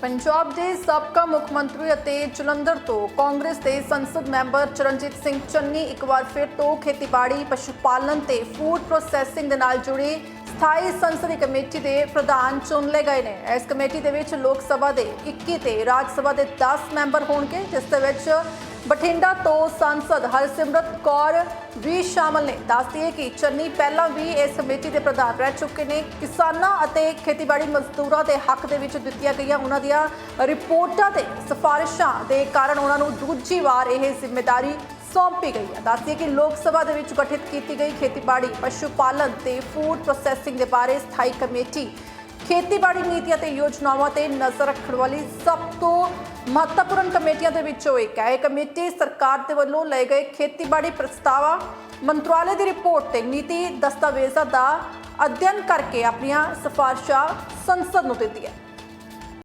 ਪੰਜਾਬ ਦੇ ਸਾਬਕਾ ਮੁੱਖ ਮੰਤਰੀ ਅਤੇ ਜਲੰਧਰ ਤੋਂ ਕਾਂਗਰਸ ਦੇ ਸੰਸਦ ਮੈਂਬਰ ਚਰਨਜੀਤ ਸਿੰਘ ਚੰਨੀ ਇੱਕ ਵਾਰ ਫਿਰ ਤੋਂ ਖੇਤੀਬਾੜੀ ਪਸ਼ੂ ਪਾਲਣ ਤੇ ਫੂਡ ਪ੍ਰੋਸੈਸਿੰਗ ਦੇ ਨਾਲ ਜੁੜੀ ਸਥਾਈ ਸੰਸਦੀ ਕਮੇਟੀ ਦੇ ਪ੍ਰਧਾਨ ਚੁਣ ਲਏ ਗਏ ਨੇ। ਇਸ ਕਮੇਟੀ ਦੇ ਵਿੱਚ ਲੋਕ ਸਭਾ ਦੇ 21 ਤੇ ਰਾਜ ਸਭਾ ਦੇ 10 ਮੈਂਬਰ ਹੋਣਗੇ, ਜਿਸ ਦੇ ਵਿੱਚ ਬਠਿੰਡਾ ਤੋਂ ਸੰਸਦ ਹਰਸਿਮਰਤ ਕੌਰ ਵੀ ਸ਼ਾਮਲ ਨੇ। ਦੱਸਦੀ ਹੈ ਕਿ ਚੰਨੀ ਪਹਿਲਾਂ ਵੀ ਇਸ ਕਮੇਟੀ ਦੇ ਪ੍ਰਧਾਨ ਰਹਿ ਚੁੱਕੇ ਨੇ। ਕਿਸਾਨਾਂ ਅਤੇ ਖੇਤੀਬਾੜੀ ਮਜ਼ਦੂਰਾਂ ਦੇ ਹੱਕ ਦੇ ਵਿੱਚ ਦਿੱਤੀਆਂ ਗਈਆਂ ਉਹਨਾਂ ਦੀਆਂ ਰਿਪੋਰਟਾਂ ਤੇ ਸਿਫਾਰਿਸ਼ਾਂ ਦੇ ਕਾਰਨ ਉਹਨਾਂ ਨੂੰ ਦੂਜੀ ਵਾਰ ਇਹ ਜ਼ਿੰਮੇਵਾਰੀ ਸੌਂਪੀ ਗਈ ਹੈ। ਦੱਸਦੀ ਹੈ ਕਿ ਲੋਕ ਸਭਾ ਦੇ ਵਿੱਚ ਗਠਿਤ ਕੀਤੀ ਗਈ ਖੇਤੀਬਾੜੀ, ਪਸ਼ੂ ਪਾਲਣ ਤੇ ਫੂਡ ਪ੍ਰੋਸੈਸਿੰਗ ਦੇ ਬਾਰੇ ਸਥਾਈ ਕਮੇਟੀ ਖੇਤੀਬਾੜੀ ਨੀਤੀਆਂ ਤੇ ਯੋਜਨਾਵਾਂ ਤੇ ਨਜ਼ਰ ਰੱਖਣ ਵਾਲੀ ਸਭ ਤੋਂ ਮਹੱਤਵਪੂਰਨ ਕਮੇਟੀਆਂ ਦੇ ਵਿੱਚੋਂ ਇੱਕ ਹੈ। ਇਹ ਕਮੇਟੀ ਸਰਕਾਰ ਦੇ ਵੱਲੋਂ ਲਏ ਗਏ ਖੇਤੀਬਾੜੀ ਪ੍ਰਸਤਾਵਾਂ ਮੰਤਰਾਲੇ ਦੀ ਰਿਪੋਰਟ ਤੇ ਨੀਤੀ ਦਸਤਾਵੇਜ਼ਾਂ ਦਾ ਅਧਿਐਨ ਕਰਕੇ ਆਪਣੀਆਂ ਸਿਫਾਰਸ਼ਾਂ ਸੰਸਦ ਨੂੰ ਦਿੰਦੀ ਹੈ